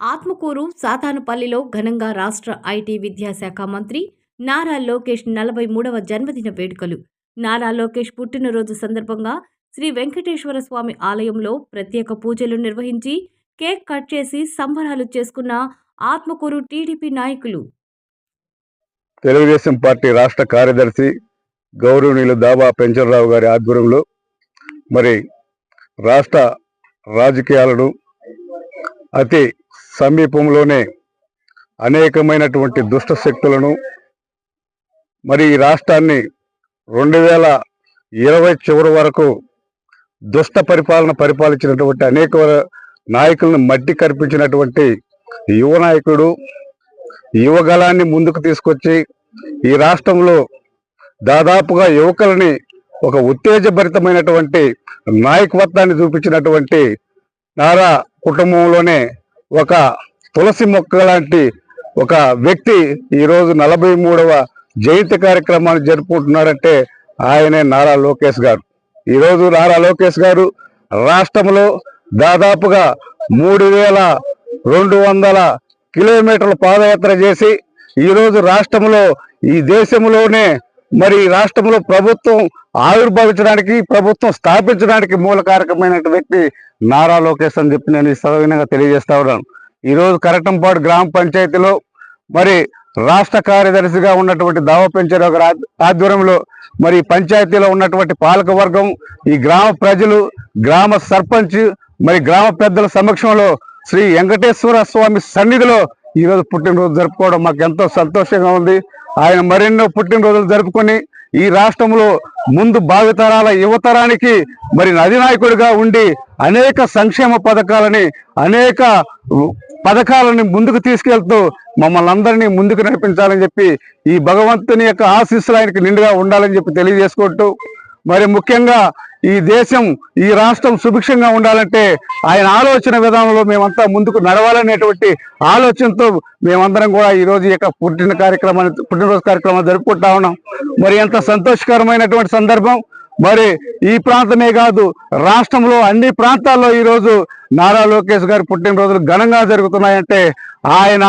ఆత్మకూరు సాతానుపల్లిలో ఘనంగా రాష్ట్ర ఐటీ విద్యాశాఖ మంత్రి నారా లోకేష్ నలభై మూడవ జన్మదిన వేడుకలు. నారా లోకేష్ పుట్టినరోజు సందర్భంగా శ్రీ వెంకటేశ్వర స్వామి ఆలయంలో ప్రత్యేక పూజలు నిర్వహించి కేక్ కట్ చేసి సంబరాలు చేసుకున్న ఆత్మకూరు టీడీపీ నాయకులు. తెలుగుదేశం పార్టీ రాష్ట్ర కార్యదర్శి గౌరవనీయులు దాబా పెంచలరావు గారి ఆధ్వర్యంలో మరి రాష్ట్ర రాజకీయాలను అతి సమీపంలోనే అనేకమైనటువంటి దుష్ట శక్తులను మరి ఈ రాష్ట్రాన్ని రెండు వేల ఇరవై చివరి వరకు దుష్ట పరిపాలన పరిపాలించినటువంటి అనేక నాయకులను మట్టి కల్పించినటువంటి యువ నాయకుడు యువగలాన్ని ముందుకు తీసుకొచ్చి ఈ రాష్ట్రంలో దాదాపుగా యువకులని ఒక ఉత్తేజభరితమైనటువంటి నాయకత్వాన్ని చూపించినటువంటి నారా కుటుంబంలోనే ఒక తులసి మొక్క లాంటి ఒక వ్యక్తి ఈరోజు నలభై మూడవ జయంతి కార్యక్రమాన్ని జరుపుకుంటున్నాడంటే ఆయనే నారా లోకేష్ గారు. ఈరోజు నారా లోకేష్ గారు రాష్ట్రంలో దాదాపుగా మూడు వేల రెండు వందల కిలోమీటర్ల పాదయాత్ర చేసి ఈరోజు రాష్ట్రంలో ఈ దేశంలోనే మరి రాష్ట్రంలో ప్రభుత్వం ఆవిర్భవించడానికి ప్రభుత్వం స్థాపించడానికి మూల కారకమైన వ్యక్తి నారా లోకేష్ అని చెప్పి నేను ఈ తెలియజేస్తా ఉన్నాను. ఈరోజు కరటంపాడు గ్రామ పంచాయతీలో మరి రాష్ట్ర కార్యదర్శిగా ఉన్నటువంటి దావ పెంచారావు గారి ఆధ్వర్యంలో మరి పంచాయతీలో ఉన్నటువంటి పాలక వర్గం ఈ గ్రామ ప్రజలు గ్రామ సర్పంచ్ మరి గ్రామ పెద్దల సమక్షంలో శ్రీ వెంకటేశ్వర స్వామి సన్నిధిలో ఈరోజు పుట్టినరోజు జరుపుకోవడం మాకు ఎంతో సంతోషంగా ఉంది. ఆయన మరెన్నో పుట్టినరోజులు జరుపుకొని ఈ రాష్ట్రంలో ముందు భావితరాల యువతరానికి మరి అధినాయకుడిగా ఉండి అనేక సంక్షేమ పథకాలని అనేక పథకాలని ముందుకు తీసుకెళ్తూ మమ్మల్ని అందరినీ ముందుకు నడిపించాలని చెప్పి ఈ భగవంతుని యొక్క ఆశీస్సులు ఆయనకి నిండుగా ఉండాలని చెప్పి తెలియజేసుకుంటూ మరి ముఖ్యంగా ఈ దేశం ఈ రాష్ట్రం సుభిక్షంగా ఉండాలంటే ఆయన ఆలోచన విధానంలో మేమంతా ముందుకు నడవాలనేటువంటి ఆలోచనతో మేమందరం కూడా ఈరోజు ఈ యొక్క పుట్టిన కార్యక్రమాన్ని పుట్టినరోజు కార్యక్రమాన్ని జరుపుకుంటా ఉన్నాం. మరి ఎంత సంతోషకరమైనటువంటి సందర్భం. మరి ఈ ప్రాంతమే కాదు రాష్ట్రంలో అన్ని ప్రాంతాల్లో ఈ రోజు నారా లోకేష్ గారి పుట్టినరోజులు ఘనంగా జరుగుతున్నాయంటే ఆయన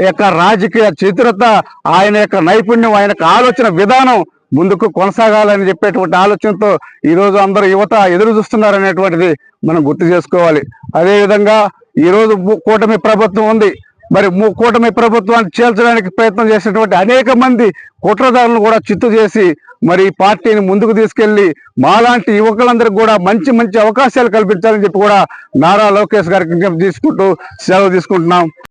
యొక్క రాజకీయ చతురత ఆయన యొక్క నైపుణ్యం ఆయన ఆలోచన విధానం ముందుకు కొనసాగాలని చెప్పేటువంటి ఆలోచనతో ఈరోజు అందరూ యువత ఎదురు చూస్తున్నారు అనేటువంటిది మనం గుర్తు చేసుకోవాలి. అదేవిధంగా ఈరోజు ఈ రోజు ము- కూటమి ప్రభుత్వం ఉంది. మరి ము- కూటమి ప్రభుత్వాన్ని చేల్చడానికి ప్రయత్నం చేసినటువంటి అనేక మంది కుట్రదారులను కూడా చిత్తు చేసి మరి ఈ పార్టీని ముందుకు తీసుకెళ్ళి మాలాంటి యువకులందరికీ కూడా మంచి మంచి అవకాశాలు కల్పించాలని చెప్పి కూడా నారా లోకేష్ గారికి విజ్ఞప్తి తీసుకుంటూ సెలవు తీసుకుంటున్నాం.